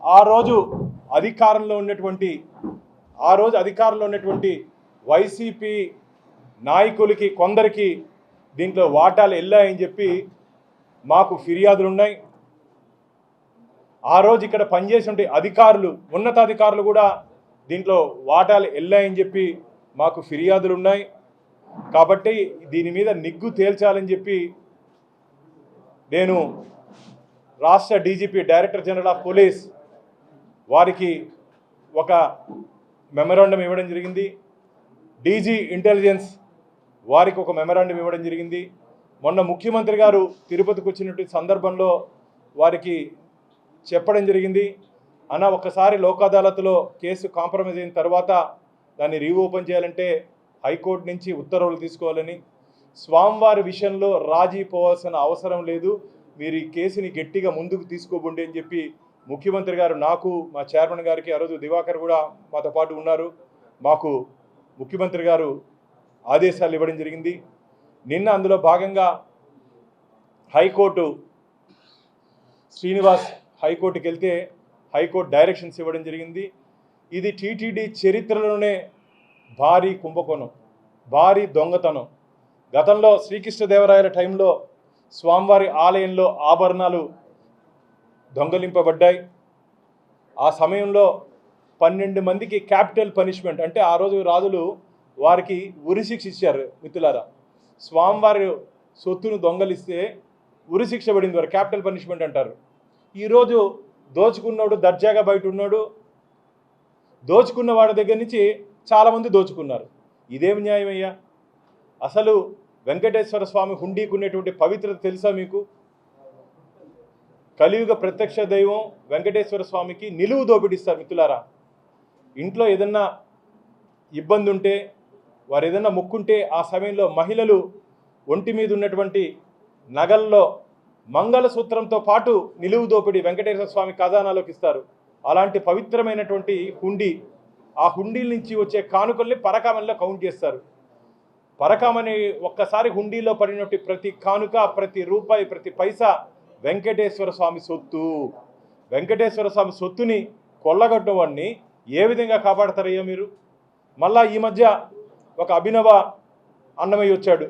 ఆ రోజు అధికారంలో ఉన్నటువంటి ఆ రోజు అధికారంలో ఉన్నటువంటి వైసీపీ నాయకులకి కొందరికి దీంట్లో వాటాలు వెళ్ళాయని చెప్పి మాకు ఫిర్యాదులు ఉన్నాయి. ఆ రోజు ఇక్కడ పనిచేసే అధికారులు ఉన్నతాధికారులు కూడా దీంట్లో వాటాలు వెళ్ళాయని చెప్పి మాకు ఫిర్యాదులు ఉన్నాయి. కాబట్టి దీని మీద నిగ్గు తేల్చాలని చెప్పి నేను రాష్ట్ర DGP director general of police వారికి ఒక మెమరాండం ఇవ్వడం జరిగింది. డీజీ ఇంటెలిజెన్స్ వారికి ఒక మెమరాండం ఇవ్వడం జరిగింది. మొన్న ముఖ్యమంత్రి గారు తిరుపతికి వచ్చినటువంటి సందర్భంలో వారికి చెప్పడం జరిగింది. అన్న ఒకసారి లోక్ అదాలత్లో కేసు కాంప్రమైజ్ అయిన తర్వాత దాన్ని రీఓపెన్ చేయాలంటే హైకోర్టు నుంచి ఉత్తర్వులు తీసుకోవాలని. స్వామివారి విషయంలో రాజీ పోవాల్సిన అవసరం లేదు. మీరు ఈ కేసుని గట్టిగా ముందుకు తీసుకోబండి అని చెప్పి ముఖ్యమంత్రి గారు నాకు మా చైర్మన్ గారికి ఆ రోజు దివాకర్ కూడా మాతో పాటు ఉన్నారు. మాకు ముఖ్యమంత్రి గారు ఆదేశాలు ఇవ్వడం జరిగింది. నిన్న అందులో భాగంగా హైకోర్టు శ్రీనివాస్ హైకోర్టుకి వెళ్తే హైకోర్టు డైరెక్షన్స్ ఇవ్వడం జరిగింది. ఇది టీటీడీ చరిత్రలోనే భారీ కుంభకోణం భారీ దొంగతనం. గతంలో శ్రీకృష్ణదేవరాయల టైంలో స్వామివారి ఆలయంలో ఆభరణాలు దొంగలింపబడ్డాయి. ఆ సమయంలో పన్నెండు మందికి క్యాపిటల్ పనిష్మెంట్ అంటే ఆ రోజు రాజులు వారికి ఉరిశిక్ష ఇచ్చారు మిత్రులారా. స్వామివారి సొత్తును దొంగలిస్తే ఉరిశిక్ష పడింది వారు క్యాపిటల్ పనిష్మెంట్ అంటారు. ఈరోజు దోచుకున్నాడు దర్జాగా బయట ఉన్నాడు. దోచుకున్న వాడి దగ్గర నుంచి చాలామంది దోచుకున్నారు. ఇదేం న్యాయమయ్యా? అసలు వెంకటేశ్వర స్వామి హుండీకున్నటువంటి పవిత్రత తెలుసా మీకు? కలియుగ ప్రత్యక్ష దైవం వెంకటేశ్వర స్వామికి నిలువు దోపిడిస్తారు మిత్రులారా. ఇంట్లో ఏదన్నా ఇబ్బంది ఉంటే వారు ఏదన్నా మొక్కుంటే ఆ సమయంలో మహిళలు ఒంటి మీద ఉన్నటువంటి నగల్లో మంగళసూత్రంతో పాటు నిలువు దోపిడి వెంకటేశ్వర స్వామి ఖజానాలోకి ఇస్తారు. అలాంటి పవిత్రమైనటువంటి హుండీ ఆ హుండీల నుంచి వచ్చే కానుకల్ని పరకామంలో కౌంట్ చేస్తారు. పరకామని ఒక్కసారి హుండీలో పడినట్టు ప్రతి కానుక ప్రతి రూపాయి ప్రతి పైసా వెంకటేశ్వర స్వామి సొత్తు. వెంకటేశ్వర స్వామి సొత్తుని కొల్లగొట్టవాడిని ఏ విధంగా కాపాడతారయ్యో మీరు? మళ్ళా ఈ మధ్య ఒక అభినవ అన్నమయ్య వచ్చాడు.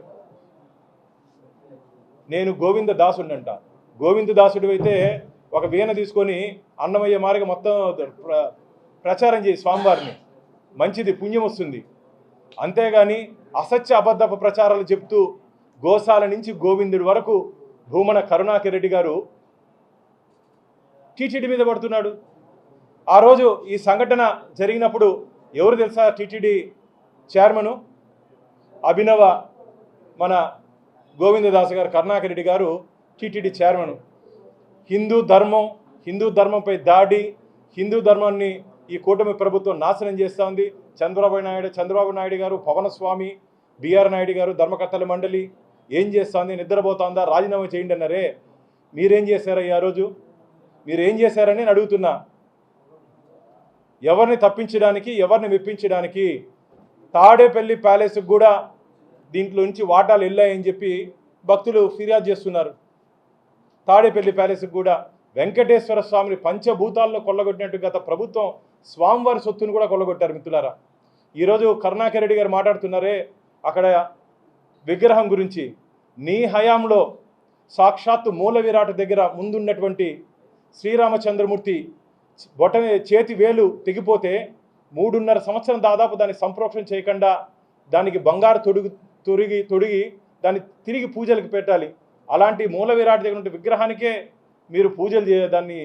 నేను గోవింద దాసుడినంట గోవింద దాసుడు అయితే ఒక వీణ తీసుకొని అన్నమయ్య మార్గం మొత్తం ప్ర- ప్రచారం చేయి స్వామివారిని. మంచిది పుణ్యం వస్తుంది. అంతేగాని అసత్య అబద్ధపు ప్రచారాలు చెప్తూ గోశాల నుంచి గోవిందుడి వరకు భూమన కరుణాకర్ రెడ్డి గారు టీటీడీ మీద పడుతున్నాడు. ఆ రోజు ఈ సంఘటన జరిగినప్పుడు ఎవరు తెలుసా టీటీడీ చైర్మను? అభినవ మన గోవిందదాస్ గారు కరుణాకర్ రెడ్డి గారు టీటీడీ చైర్మన్. హిందూ ధర్మం హిందూ ధర్మంపై దాడి హిందూ ధర్మాన్ని ఈ కూటమి ప్రభుత్వం నాశనం చేస్తూ ఉంది చంద్రబాబు నాయుడు చంద్రబాబు నాయుడు గారు పవనస్వామి బీఆర్ నాయుడు గారు ధర్మకర్తల మండలి ఏం చేస్తోంది? నిద్రపోతోందా? రాజీనామా చేయండి అన్నారే. మీరేం చేశారయ్యా ఆ రోజు? మీరేం చేశారని నేను అడుగుతున్నా. ఎవరిని తప్పించడానికి ఎవరిని మెప్పించడానికి తాడేపల్లి ప్యాలెస్కి కూడా దీంట్లో నుంచి వాటాలు వెళ్ళాయని చెప్పి భక్తులు ఫిర్యాదు చేస్తున్నారు. తాడేపల్లి ప్యాలెస్కి కూడా వెంకటేశ్వర స్వామిని పంచభూతాల్లో కొల్లగొట్టినట్టు గత ప్రభుత్వం స్వామివారి సొత్తును కూడా కొల్లగొట్టారు మిత్రులారా. ఈరోజు కరుణాకర్ రెడ్డి గారు మాట్లాడుతున్నారే. అక్కడ విగ్రహం గురించి నీ హయాంలో సాక్షాత్తు మూల విరాట దగ్గర ముందున్నటువంటి శ్రీరామచంద్రమూర్తి బొట చేతి వేలు తెగిపోతే మూడున్నర సంవత్సరం దాదాపు దాన్ని సంప్రోక్షణ చేయకుండా దానికి బంగారు తొడుగు తొడిగి తొడిగి దాన్ని తిరిగి పూజలకు పెట్టాలి. అలాంటి మూల విరాట్ దగ్గర ఉన్న విగ్రహానికే మీరు పూజలు చే దాన్ని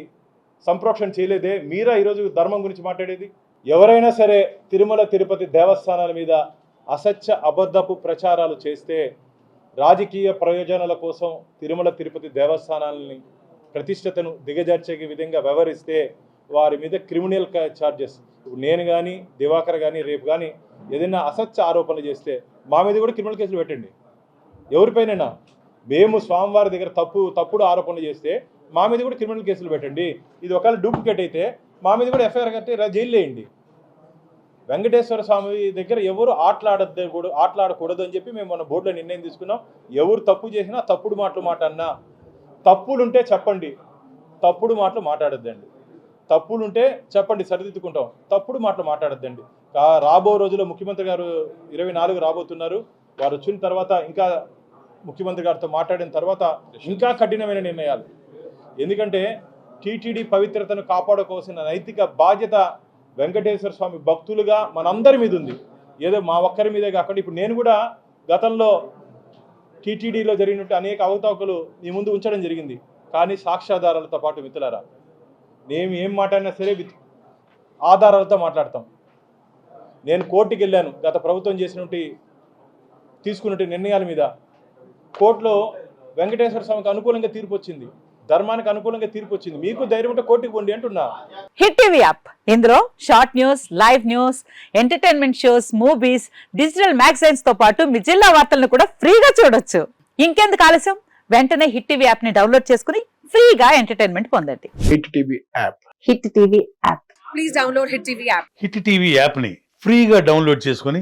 సంప్రోక్షణ చేయలేదే. మీరా ఈరోజు ధర్మం గురించి మాట్లాడేది? ఎవరైనా సరే తిరుమల తిరుపతి దేవస్థానాల మీద అసత్య అబద్ధపు ప్రచారాలు చేస్తే రాజకీయ ప్రయోజనాల కోసం తిరుమల తిరుపతి దేవస్థానాలని ప్రతిష్టతను దిగజార్చే విధంగా వ్యవహరిస్తే వారి మీద క్రిమినల్ ఛార్జెస్ ఇప్పుడు నేను కానీ దివాకర్ కానీ రేపు కానీ ఏదైనా అసత్య ఆరోపణలు చేస్తే మా మీద కూడా క్రిమినల్ కేసులు పెట్టండి. ఎవరిపైనైనా? మేము స్వామివారి దగ్గర తప్పు తప్పుడు ఆరోపణలు చేస్తే మా మీద కూడా క్రిమినల్ కేసులు పెట్టండి. ఇది ఒకవేళ డూప్లికేట్ అయితే మా మీద కూడా ఎఫ్ఐఆర్ కట్టి జైలు వేయండి. వెంకటేశ్వర స్వామి దగ్గర ఎవరు ఆటలాడద్దు కూడా ఆటలాడకూడదు అని చెప్పి మేము మన బోర్డులో నిర్ణయం తీసుకున్నాం. ఎవరు తప్పు చేసినా తప్పుడు మాటలు మాట అన్నా తప్పులుంటే చెప్పండి. తప్పుడు మాటలు మాట్లాడొద్దండి. తప్పులు ఉంటే చెప్పండి సరిదిద్దుకుంటాం. తప్పుడు మాటలు మాట్లాడద్దండి. రాబో రోజుల్లో ముఖ్యమంత్రి గారు ఇరవై నాలుగు రాబోతున్నారు. వారు వచ్చిన తర్వాత ఇంకా ముఖ్యమంత్రి గారితో మాట్లాడిన తర్వాత ఇంకా కఠినమైన నిర్ణయాలు. ఎందుకంటే టీటీడీ పవిత్రతను కాపాడుకోవాల్సిన నైతిక బాధ్యత వెంకటేశ్వర స్వామి భక్తులుగా మనందరి మీద ఉంది. ఏదో మా ఒక్కరి మీదే కాకుండా ఇప్పుడు నేను కూడా గతంలో టీటీడీలో జరిగినట్టు అనేక అవతాకులు మీ ముందు ఉంచడం జరిగింది. కానీ సాక్ష్యాధారాలతో పాటు మిత్రులారా మేము ఏం మాట్లాడినా సరే విత్ ఆధారాలతో మాట్లాడతాం. నేను కోర్టుకి వెళ్ళాను. గత ప్రభుత్వం చేసినటువంటి తీసుకున్నటువంటి నిర్ణయాల మీద కోర్టులో వెంకటేశ్వర స్వామికి అనుకూలంగా తీర్పు వచ్చింది. ధర్మానికి అనుకూలంగా తీర్పు వచ్చింది. మీకు ధైర్యం ఉంటే కోర్టుకి పోండి అంటున్నా. Hit TV app. ఇందులో short news live news entertainment shows movies digital మ్యాగజైన్స్తో పాటు మీ జిల్లా వార్తలను కూడా ఫ్రీగా చూడొచ్చు. ఇంకెందుకు ఆలస్యం? వెంటనే హిట్ టీవీ యాప్ని డౌన్లోడ్ చేసుకుని ఫ్రీగా ఎంటర్టైన్మెంట్ పొందండి. Hit TV app. Hit TV app. Please download Hit TV app. Hit TV యాప్ని ఫ్రీగా డౌన్లోడ్ చేసుకొని